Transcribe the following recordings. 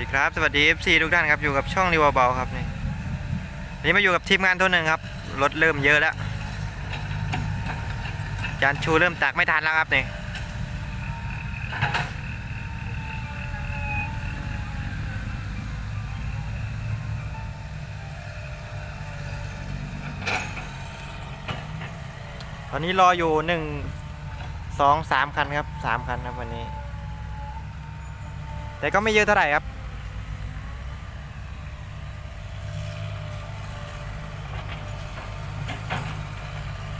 ดีครับ สวัสดี FC ทุกท่านครับ อยู่กับช่องรีวเบาครับนี่นนี่มาอยู่กับทีมงานตัวหนึ่งครับ รถเริ่มเยอะแล้ว จานชูเริ่มตักไม่ทันแล้วครับนี่ ตอนนี้รออยู่หนึ่งสองสามคันครับสามคันครับวันนี้ แต่ก็ไม่เยอะเท่าไหร่ครับ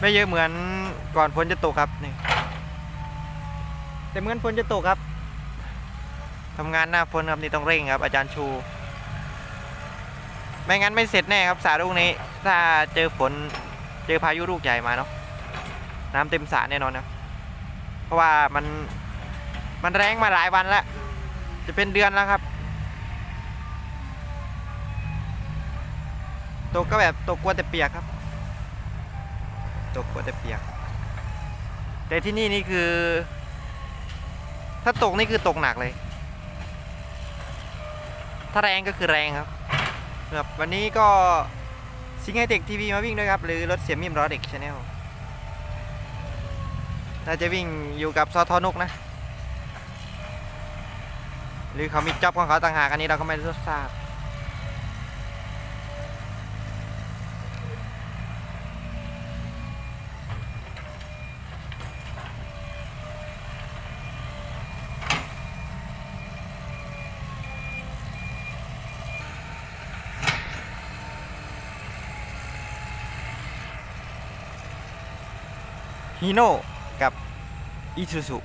ไม่เยอะเหมือนก่อนฝนจะตกครับนี่แต่เหมือนฝนจะตกครับทำงานหน้าฝนครับนี่ต้องเร่งครับ อาจารย์ชู ไม่งั้นไม่เสร็จแน่ครับสระลูกนี้ ถ้าเจอฝนเจอพายุลูกใหญ่มาเนาะน้ำเต็มสระแน่นอนนะเพราะว่ามันมันแรงมาหลายวันแล้ว จะเป็นเดือนแล้วครับตกก็แบบตกกลัวแต่เปียกครับ ตกกลัวแต่เปียก แต่ที่นี่นี่คือ ถ้าตกนี่คือตกหนักเลย ถ้าแรงก็คือแรงครับแบบวันนี้ก็ซิงไฮเทคทีวีมาวิ่งด้วยครับ หรือรถเสียมิมรอเด็กชาแนลถ้าจะวิ่งอยู่กับซอทอนุกนะ หรือเขามีจ็อบของเขาต่างหากอันนี้เราก็ไม่รู้ทราบ ฮีโน่กับอิซูซุ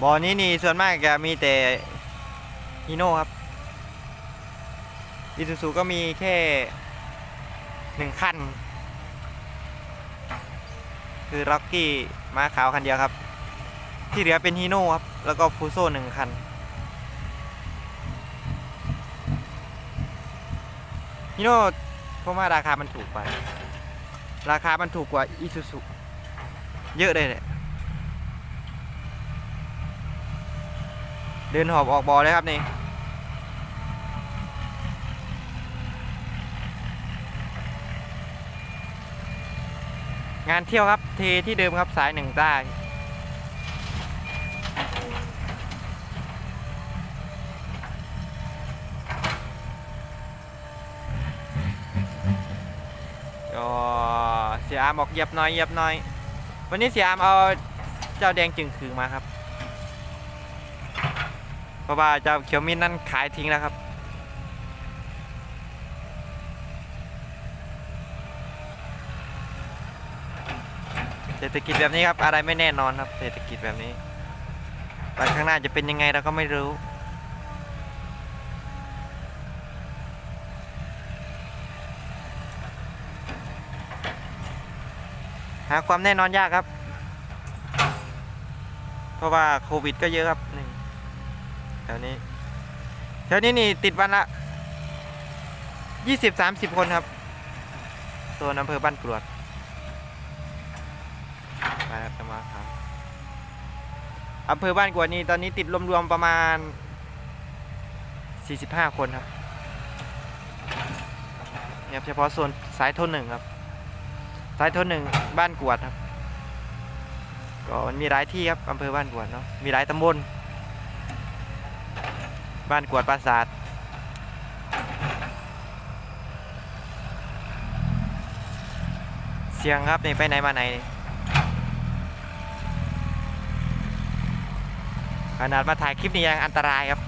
บอนี้นี่ส่วนมากจะมีแต่ฮีโน่ครับอิซูซุก็มีแค่หนึ่งคันคือร็อกกี้ม้าขาวคันเดียวครับ ที่เหลือเป็นฮีโน่ครับ แล้วก็ฟูโซ่หนึ่งคันฮีโน่ เพราะว่าราคามันถูกไป ราคามันถูกกว่าอีซูซุเยอะเลยแหละเดินหอบออกบอเลยครับนี่งานเที่ยวครับเทที่เดิมครับสายหนึ่งใต้ ก็เสีย อามบอกเหยียบหน้อยเหยียบหน้อย วันนี้เสียอามเอาเจ้าแดงจึงคืนมาครับ เพราะว่าเจ้าเขียวมิ้นนั่นขายทิ้งแล้วครับเศรษฐกิจแบบนี้ครับอะไรไม่แน่นอนครับ เศรษฐกิจแบบนี้วันข้างหน้าจะเป็นยังไงเราก็ไม่รู้ หาความแน่นอนยากครับ เพราะว่าโควิดก็เยอะครับนี่แถวนี้แถวนี้นี่ติดวันละยี่สิบสามสิบคนครับตัวอำเภอบ้านกรวดไปครับจะมาครับอำเภอบ้านกรวดนี่ตอนนี้ติดรวมๆประมาณสี่สิบห้าคนครับเนี่ยเฉพาะโซนสายโทนหนึ่งครับ สายโทนหนึ่งบ้านกวดครับ ก็มันมีหลายที่ครับอำเภอบ้านกวดเนาะมีหลายตำบลบ้านกวดปราสาทเสียงครับนี่ไปไหนมาไหนขนาดมาถ่ายคลิปนี้ยังอันตรายครับ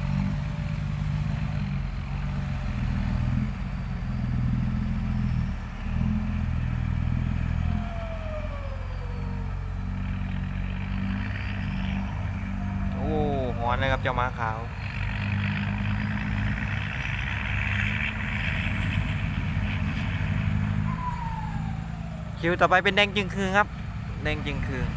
จ้าม้าขาวคิวต่อไปเป็นแดงจึงคืนครับ แดงจึงคืน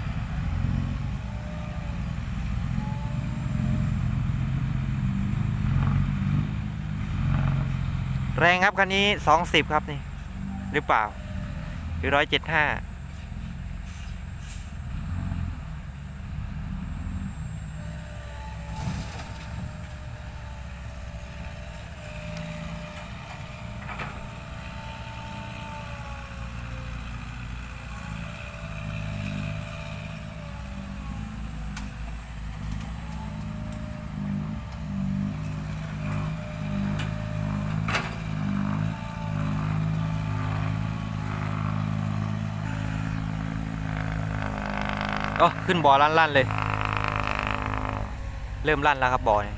แรงครับคันนี้สองสิบครับนี่ หรือเปล่า หรือร้อยเจ็ดห้า โอ้ขึ้นบ่อลั่นๆเลย เริ่มลั่นแล้วครับบ่อเนี่ย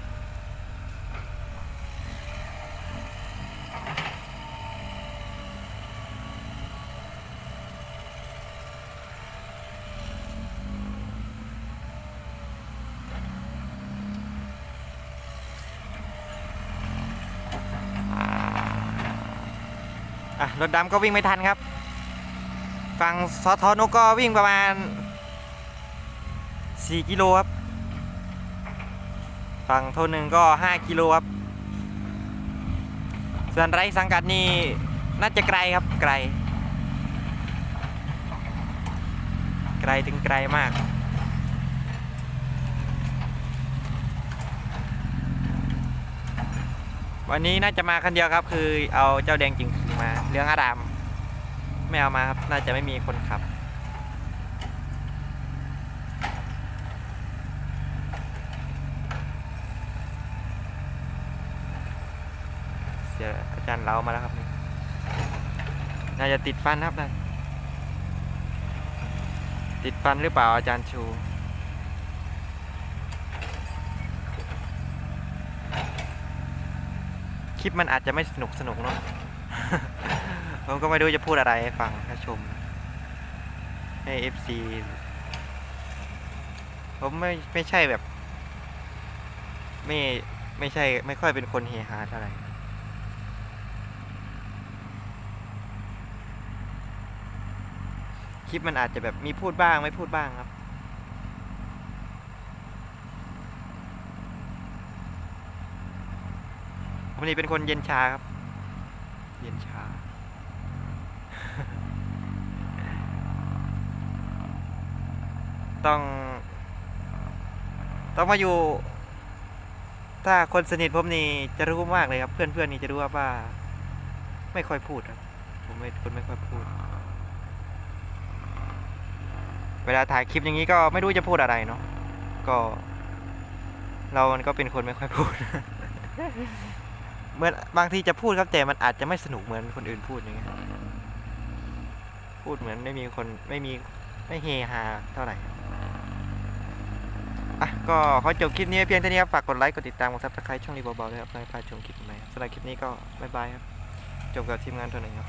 อะรถดำก็วิ่งไม่ทันครับ ฝั่งสทนุก็วิ่งประมาณ 4กิโลครับ ฝั่งโทนหนึ่งก็ 5กิโลครับ ส่วนไรสังกัดนี่น่าจะไกลครับไกล ไกลถึงไกลมากวันนี้น่าจะมาคันเดียวครับ คือเอาเจ้าแดงจริงมาเรื่องอาราม ไม่เอามาครับ น่าจะไม่มีคนขับ เสียอาจารย์ เรามาแล้วครับนี่น่าจะติดฟันครับนะติดฟันหรือเปล่าอาจารย์ชู คลิปมันอาจจะไม่สนุกสนุกเนาะผมก็ไม่รู้จะพูดอะไรให้ฟังให้ชม ให้ FC ผมไม่ไม่ใช่แบบ ไม่ไม่ใช่ไม่ค่อยเป็นคนเฮฮาเท่าไหร่ คลิปมันอาจจะแบบมีพูดบ้างไม่พูดบ้างครับ ผมนี่เป็นคนเย็นชาครับ เย็นชา ต้อง ต้องมาอยู่ ถ้าคนสนิทผมนี่จะรู้มากเลยครับ เพื่อนๆนี่จะรู้ว่าว่าไม่ค่อยพูดครับ ผมเป็นคนไม่ค่อยพูด เวลาถ่ายคลิปอย่างนี้ก็ไม่รู้จะพูดอะไรเนาะก็ เรามันก็เป็นคนไม่ค่อยพูดเหมือนบางทีจะพูดครับแต่มันอาจจะไม่สนุกเหมือนคนอื่นพูดอย่างเงี้ยพูดเหมือนไม่มีคนไม่มีไม่เฮฮาเท่าไหร่อะก็ขอจบคลิปนี้เพียงเท่านี้ครับฝากกดไลค์กดติดตามกดซับสไครต์ช่องรีบเบาๆด้วยครับเพื่อไม่พลาดชมคลิปใหม่สำหรับคลิปนี้ก็บ๊ายบายครับจบกับทีมงานตัวหนึ่งครับ